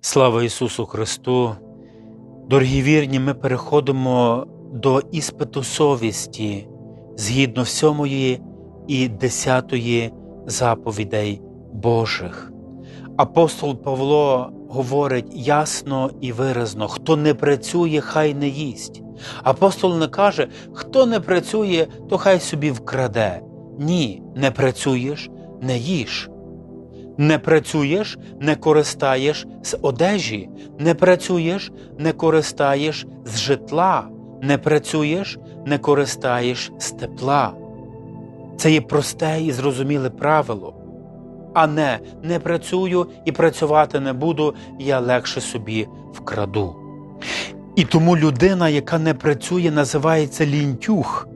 Слава Ісусу Христу! Дорогі вірні, ми переходимо до іспиту совісті згідно сьомої і десятої заповідей Божих. Апостол Павло говорить ясно і виразно: хто не працює, хай не їсть. Апостол не каже, хто не працює, то хай собі вкраде. Ні, не працюєш, не їж. Не працюєш, не користаєш з одежі, не працюєш, не користаєш з житла, не працюєш, не користаєш з тепла. Це є просте і зрозуміле правило. А не не працюю і працювати не буду, я легше собі вкраду. І тому людина, яка не працює, називається лінтюх,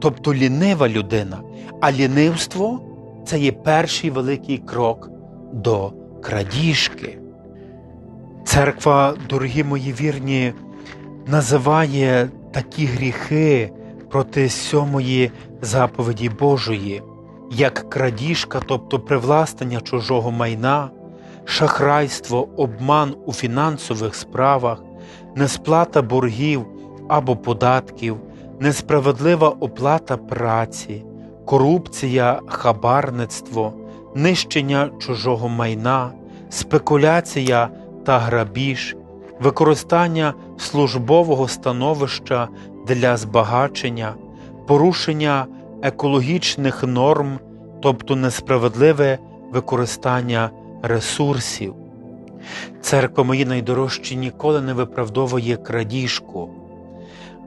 тобто лінива людина. А лінивство це є перший великий крок до крадіжки. Церква, дорогі мої вірні, називає такі гріхи проти сьомої заповіді Божої, як крадіжка, тобто привласнення чужого майна, шахрайство, обман у фінансових справах, несплата боргів або податків, несправедлива оплата праці, корупція, хабарництво, нищення чужого майна, спекуляція та грабіж, використання службового становища для збагачення, порушення екологічних норм, тобто несправедливе використання ресурсів. Церква мої найдорожчі ніколи не виправдовує крадіжку,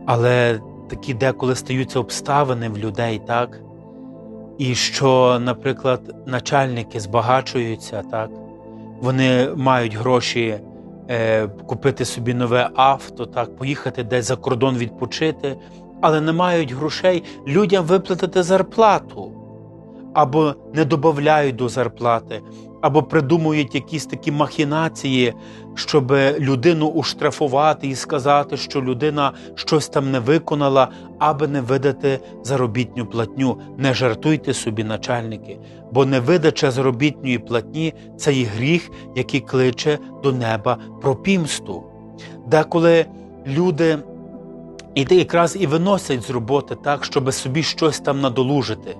але такі деколи стаються обставини в людей, так? І що, наприклад, начальники збагачуються, так? Вони мають гроші е, купити собі нове авто, так, поїхати десь за кордон відпочити, але не мають грошей людям виплатити зарплату, або не додають до зарплати, або придумують якісь такі махінації, щоб людину уштрафувати і сказати, що людина щось там не виконала, аби не видати заробітню платню. Не жартуйте собі, начальники, бо невидача заробітньої платні це і гріх, який кличе до неба про пімсту. Деколи люди і якраз і виносять з роботи так, щоб собі щось там надолужити.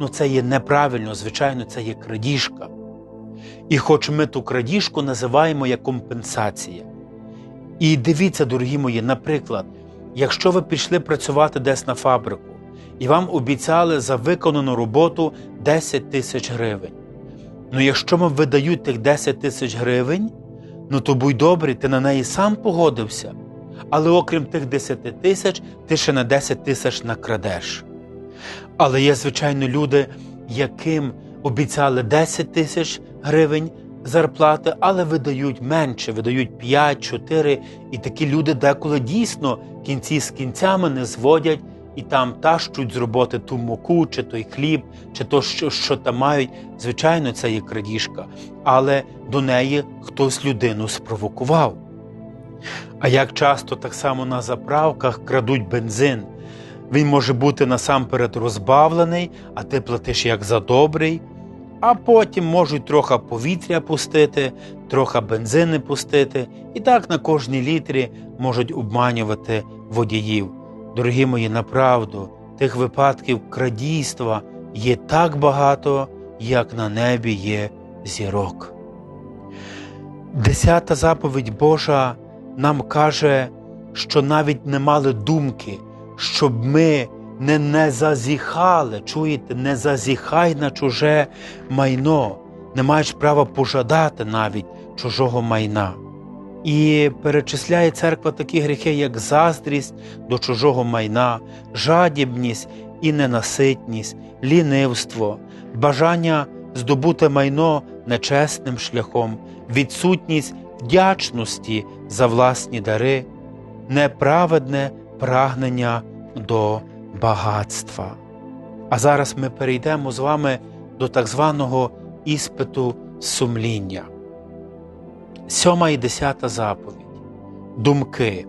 Ну це є неправильно, звичайно, це є крадіжка. І хоч ми ту крадіжку називаємо як компенсація. І дивіться, дорогі мої, наприклад, якщо ви пішли працювати десь на фабрику і вам обіцяли за виконану роботу 10 тисяч гривень. Ну, якщо вам видають тих 10 тисяч гривень, ну то будь добрий, ти на неї сам погодився. Але окрім тих 10 тисяч, ти ще на 10 тисяч накрадеш. Але є, звичайно, люди, яким обіцяли 10 тисяч гривень зарплати, але видають менше, видають 5, 4. І такі люди деколи дійсно кінці з кінцями не зводять і там тащуть з роботи ту муку, чи той хліб, чи то, що, що там мають. Звичайно, це є крадіжка, але до неї хтось людину спровокував. А як часто так само на заправках крадуть бензин, він може бути насамперед розбавлений, а ти платиш як за добрий, а потім можуть трохи повітря пустити, трохи бензини пустити, і так на кожній літрі можуть обманювати водіїв. Дорогі мої, направду, тих випадків крадійства є так багато, як на небі є зірок. Десята заповідь Божа нам каже, що навіть не мали думки, щоб ми не, не зазіхали, чуєте, не зазіхай на чуже майно, не маєш права пожадати навіть чужого майна. І перечисляє церква такі гріхи, як заздрість до чужого майна, жадібність і ненаситність, лінивство, бажання здобути майно нечесним шляхом, відсутність вдячності за власні дари, неправедне прагнення до багатства. А зараз ми перейдемо з вами до так званого іспиту сумління. Сьома і десята заповідь. Думки.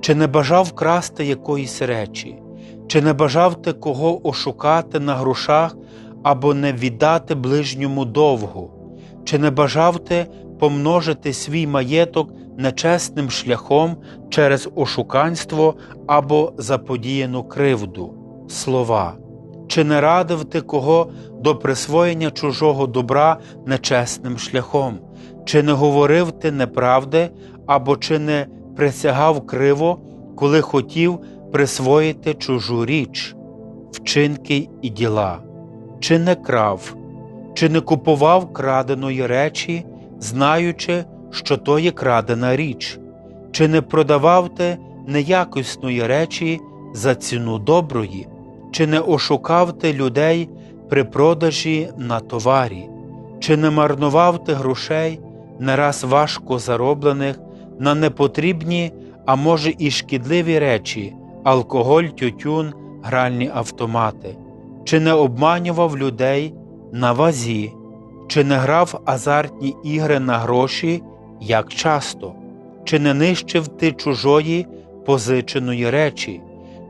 Чи не бажав красти якоїсь речі, чи не бажав ти кого ошукати на грошах або не віддати ближньому довгу, чи не бажав ти помножити свій маєток нечесним шляхом через ошуканство або заподіяну кривду. Слова. Чи не радив ти кого до присвоєння чужого добра нечесним шляхом? Чи не говорив ти неправди, або чи не присягав криво, коли хотів присвоїти чужу річ, вчинки і діла? Чи не крав, чи не купував краденої речі, знаючи, що то є крадена річ? Чи не продавав ти неякісної речі за ціну доброї? Чи не ошукав ти людей при продажі на товарі? Чи не марнував ти грошей, не раз важко зароблених, на непотрібні, а може і шкідливі речі, алкоголь, тютюн, гральні автомати? Чи не обманював людей на вазі, чи не грав азартні ігри на гроші, як часто? Чи не нищив ти чужої позиченої речі?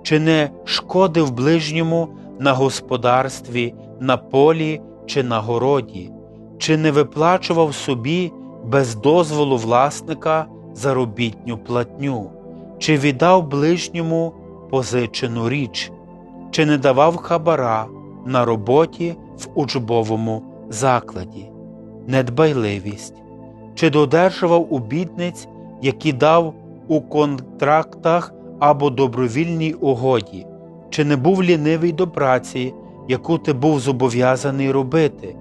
Чи не шкодив ближньому на господарстві, на полі чи на городі, чи не виплачував собі без дозволу власника заробітню платню, чи віддав ближньому позичену річ, чи не давав хабара на роботі в учбовому закладі, недбайливість, чи додержував у бідниць, які дав у контрактах або добровільній угоді, чи не був лінивий до праці, яку ти був зобов'язаний робити,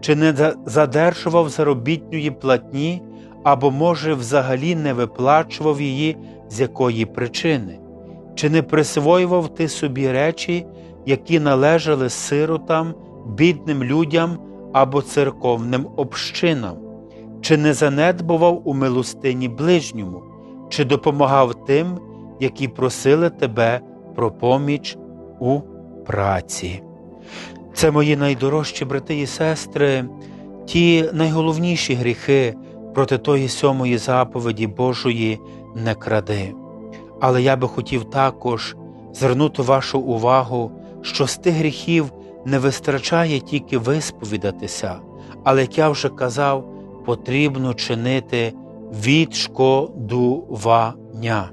чи не задержував заробітньої платні, або, може, взагалі не виплачував її з якої причини, чи не присвоював ти собі речі, які належали сиротам, бідним людям або церковним общинам, чи не занедбував у милостині ближньому, чи допомагав тим, які просили тебе про поміч у праці. Це мої найдорожчі брати і сестри, ті найголовніші гріхи проти тої сьомої заповіді Божої не кради. Але я би хотів також звернути вашу увагу, що з тих гріхів не вистачає тільки висповідатися, але, як я вже казав, потрібно чинити відшкодування.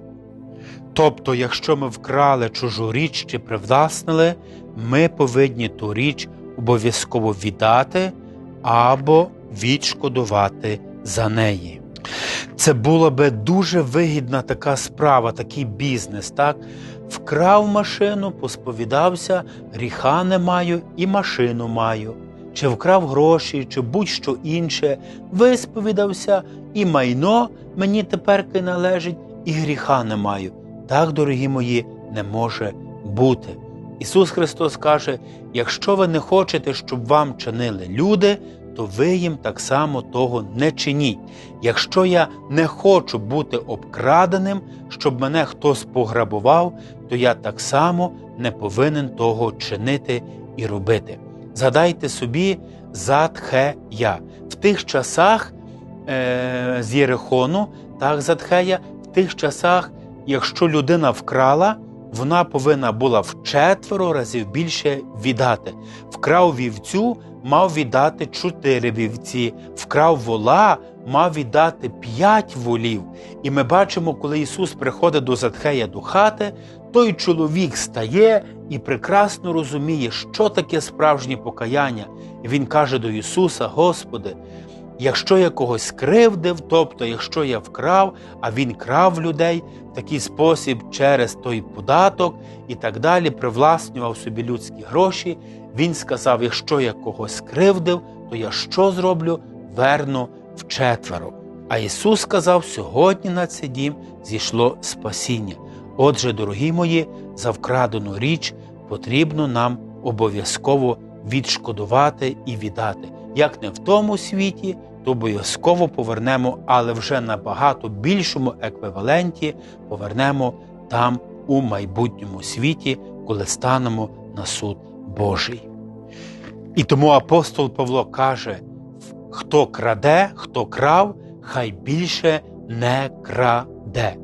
Тобто, якщо ми вкрали чужу річ чи привласнили, ми повинні ту річ обов'язково віддати або відшкодувати за неї. Це була би дуже вигідна така справа, такий бізнес. так? Вкрав машину, посповідався, гріха не маю і машину маю. Чи вкрав гроші, чи будь-що інше, висповідався, і майно мені теперки належить, і гріха не маю. Так, дорогі мої, не може бути. Ісус Христос каже: якщо ви не хочете, щоб вам чинили люди, то ви їм так само того не чиніть. Якщо я не хочу бути обкраденим, щоб мене хтось пограбував, то я так само не повинен того чинити і робити. Згадайте собі Затхея. В тих часах е, з Єрихону, так, Затхея, в тих часах, якщо людина вкрала, вона повинна була в четверо разів більше віддати. Вкрав вівцю, мав віддати чотири вівці, вкрав вола, мав віддати п'ять волів. І ми бачимо, коли Ісус приходить до Затхея до хати, той чоловік стає і прекрасно розуміє, що таке справжнє покаяння. Він каже до Ісуса: Господи, якщо я когось скривдив, тобто якщо я вкрав, а Він крав людей в такий спосіб через той податок і так далі, привласнював собі людські гроші, Він сказав: якщо я когось скривдив, то я що зроблю? Верну вчетверо. А Ісус сказав: сьогодні на цей дім зійшло спасіння. Отже, дорогі мої, за вкрадену річ потрібно нам обов'язково відшкодувати і віддати. Як не в тому світі, то обов'язково повернемо, але вже на багато більшому еквіваленті повернемо там у майбутньому світі, коли станемо на суд Божий. І тому апостол Павло каже: хто краде, хто крав, хай більше не краде.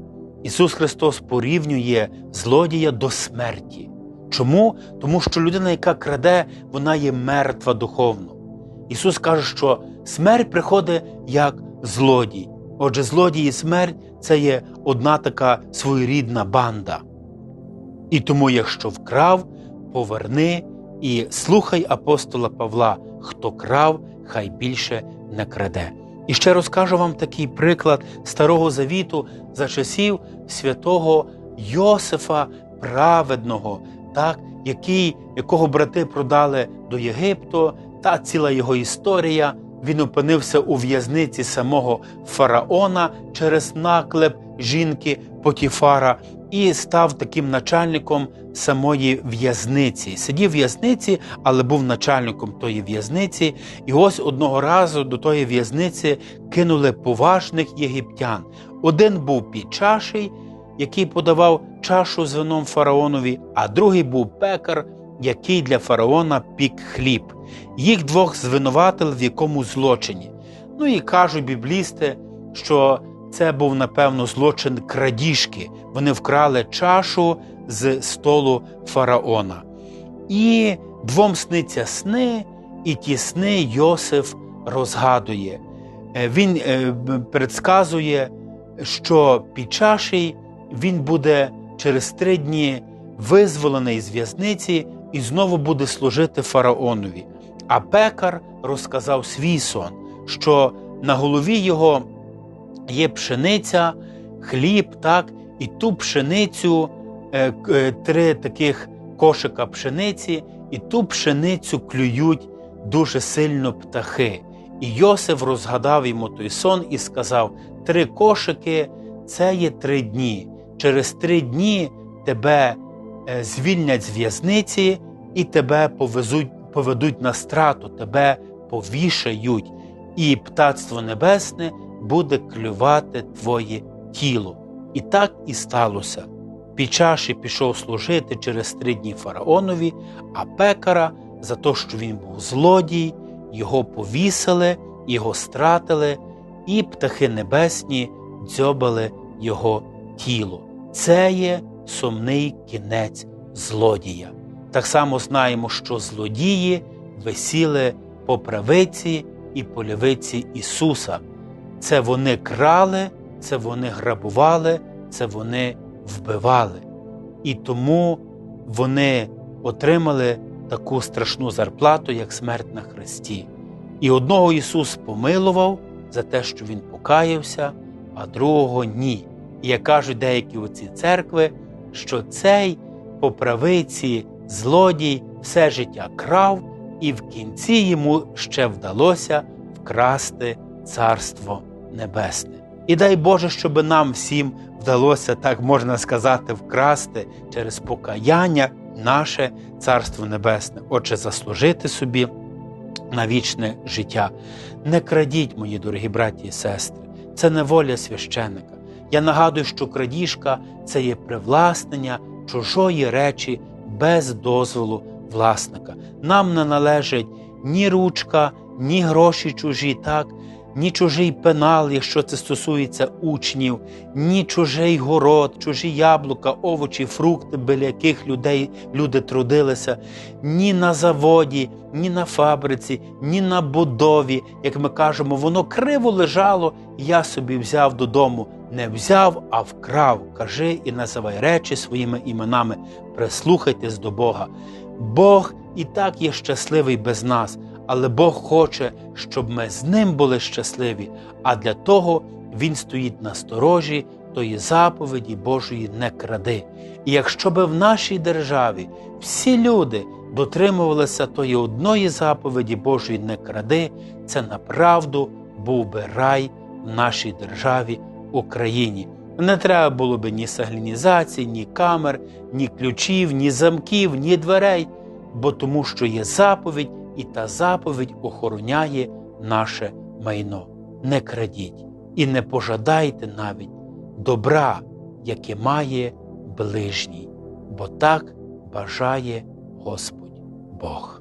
Ісус Христос порівнює злодія до смерті. Чому? Тому що людина, яка краде, вона є мертва духовно. Ісус каже, що смерть приходить як злодій. Отже, злодій і смерть це є одна така своєрідна банда. І тому, якщо вкрав, поверни і слухай апостола Павла, хто крав, хай більше не краде. І ще розкажу вам такий приклад Старого Завіту за часів святого Йосифа Праведного, так, який, якого брати продали до Єгипту, та ціла його історія. Він опинився у в'язниці самого фараона через наклеп жінки Потіфара і став таким начальником самої в'язниці. Сидів в в'язниці, але був начальником тої в'язниці. І ось одного разу до тої в'язниці кинули поважних єгиптян. Один був підчаший, який подавав чашу з вином фараонові, а другий був пекар, який для фараона пік хліб. Їх двох звинуватили в якому злочині. Ну і кажуть біблісти, що це був, напевно, злочин крадіжки. Вони вкрали чашу з столу фараона. І двом сниться сни, і ті сни Йосиф розгадує. Е, Він е, предсказує, що під чашей він буде через три дні визволений з в'язниці і знову буде служити фараонові. А пекар розказав свій сон, що на голові його є пшениця, хліб, так, і ту пшеницю, е, е, три таких кошика пшениці, і ту пшеницю клюють дуже сильно птахи. І Йосиф розгадав йому той сон і сказав: три кошики це є три дні. Через три дні тебе е, звільнять з в'язниці і тебе повезуть, поведуть на страту, тебе повішають, і птацтво небесне буде клювати твоє тіло. І так і сталося. Пічаші пішов служити через три дні фараонові, а пекара за те, що він був злодій, його повісили, його стратили, і птахи небесні дзьобали його тіло. Це є сумний кінець злодія. Так само знаємо, що злодії висіли по правиці і по лівиці Ісуса. Це вони крали, це вони грабували, це вони вбивали. І тому вони отримали таку страшну зарплату, як смерть на Христі. І одного Ісус помилував за те, що Він покаявся, а другого ні. І як кажуть деякі оці церкви, що цей по правиці злодій все життя крав, і в кінці йому ще вдалося вкрасти Царство Небесне. І дай Боже, щоб нам всім вдалося, так можна сказати, вкрасти через покаяння наше Царство Небесне, Отже, заслужити собі на вічне життя. Не крадіть, мої дорогі браті і сестри, це не воля священника. Я нагадую, що крадіжка це є привласнення чужої речі без дозволу власника. Нам не належить ні ручка, ні гроші чужі, так, ні чужий пенал, якщо це стосується учнів, ні чужий город, чужі яблука, овочі, фрукти, біля яких людей, люди трудилися, ні на заводі, ні на фабриці, ні на будові, як ми кажемо, воно криво лежало, я собі взяв додому. Не взяв, а вкрав. Кажи і називай речі своїми іменами. Прислухайтесь до Бога. Бог і так є щасливий без нас, але Бог хоче, щоб ми з ним були щасливі, а для того Він стоїть на сторожі тої заповіді Божої не кради. І якщо би в нашій державі всі люди дотримувалися тої одної заповіді Божої не кради, це направду був би рай в нашій державі Україні. Не треба було би ні сигналізації, ні камер, ні ключів, ні замків, ні дверей, бо тому що є заповідь, і та заповідь охороняє наше майно. Не крадіть і не пожадайте навіть добра, яке має ближній, бо так бажає Господь Бог.